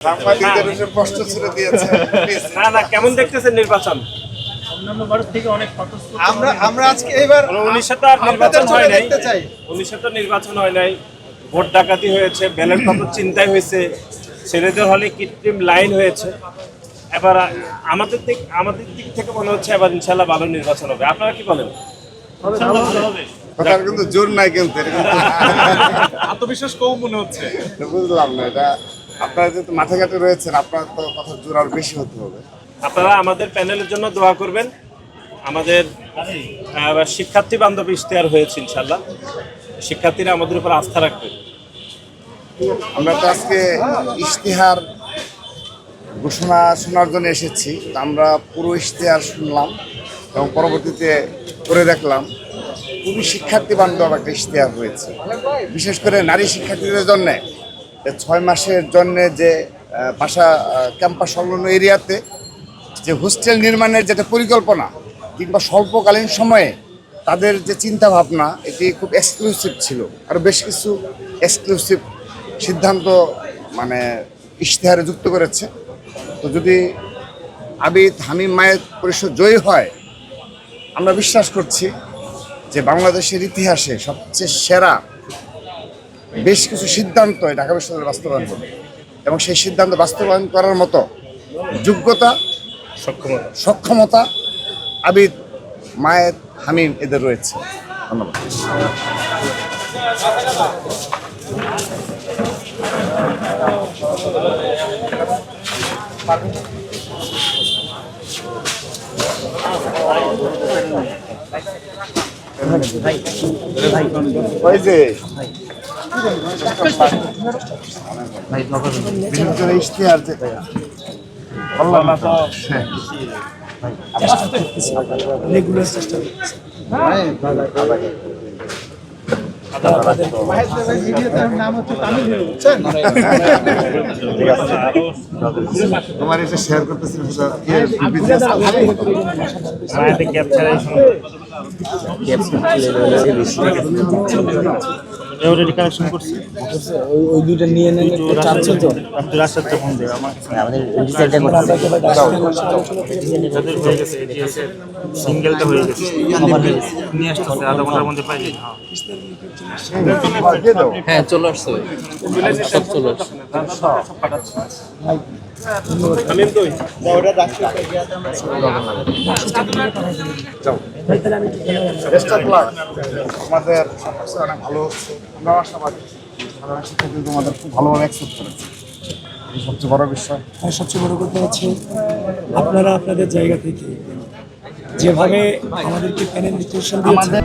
সাংবাদিকদের কষ্ট ছেড়ে দিয়েছে। না না কেমন দেখতেছেন নির্বাচন? অন্যান্য ভারত থেকে অনেক স্বতঃস্ফূর্ত আমরা আমরা আজকে এবার উনিশে তো আর নির্বাচন হয় নাই। উনিশে তো নির্বাচন হয় নাই। ভোট ডাকাতি হয়েছে ব্যালট পেপার চিন্তাই হয়েছে। ছেলেদের হলে কৃত্রিম লাইন হয়েছে। এবার আমাদের দিক আমাদের দিক থেকে মনে হচ্ছে এবার ইনশাল্লাহ ভালো নির্বাচন হবে। আপনারা কি বলেন? কিন্তু জোর নাই কিন্তু। কিন্তু আত্মবিশ্বাস কম মনে হচ্ছে। বুঝলাম না এটা। আপনারা যেহেতু মাথা ঘাটে রয়েছেন আপনার তো কথার জোর আর বেশি হতে হবে। আপনারা আমাদের প্যানেলের জন্য দোয়া করবেন। আমাদের শিক্ষার্থী বান্ধব ইশতেহার হয়েছে ইনশাল্লাহ শিক্ষার্থীরা আমাদের উপর আস্থা রাখবেন আমরা তো আজকে ইশতেহার ঘোষণা শোনার জন্য এসেছি। আমরা পুরো ইশতেহার শুনলাম এবং পরবর্তীতে করে দেখলাম খুবই শিক্ষার্থী বান্ধব একটা ইশতেহার হয়েছে। বিশেষ করে নারী শিক্ষার্থীদের জন্য ছয় মাসের জন্য যে বাসা ক্যাম্পাস সংলগ্ন এরিয়াতে যে হোস্টেল নির্মাণের যেটা পরিকল্পনা কিংবা স্বল্পকালীন সময়ে তাদের যে চিন্তা ভাবনা এটি খুব এক্সক্লুসিভ ছিল। আর বেশ কিছু এক্সক্লুসিভ সিদ্ধান্ত মানে ইশতেহারে যুক্ত করেছে। তো যদি আবিদ হামিম মায়ের পরিষদ জয়ী হয়, আমরা বিশ্বাস করছি যে বাংলাদেশের ইতিহাসে সবচেয়ে সেরা বেশ কিছু সিদ্ধান্ত এই ঢাকা বিশ্ববিদ্যালয় বাস্তবায়ন করবে। এবং সেই সিদ্ধান্ত বাস্তবায়ন করার মতো যোগ্যতা সক্ষমতা। সক্ষমতা আবিদ মায়ের হামিম এদের রয়েছে। ধন্যবাদ। ভাই ভাই। ওই যে তোমার এটা শেয়ার করতেছি কালেকশন করছি। ওই ওই দুইটা নিয়ে নেন আপনি ফোন দেবে আমার। আমাদের রিসার্চটা করতে যাদের হয়ে গেছে সিঙ্গেলটা হয়ে গেছে। নিয়ে আসতেছে আধা ঘণ্টার মধ্যে পাই হ্যাঁ। হ্যাঁ চলে আসছে। সব চলে আসছে। হামিম দুই আমাদের অনেক ভালো। হচ্ছে আমরা আশাবাদী। সাধারণ শিক্ষার্থী তোমাদের খুব ভালোভাবে অ্যাকসেপ্ট করেছে। এই সবচেয়ে বড় বিষয়। হ্যাঁ সবচেয়ে বড় কথা হচ্ছে আপনারা আপনাদের জায়গা থেকে যেভাবে আমাদেরকে প্যানেল ডিসকাশন দিয়েছেন।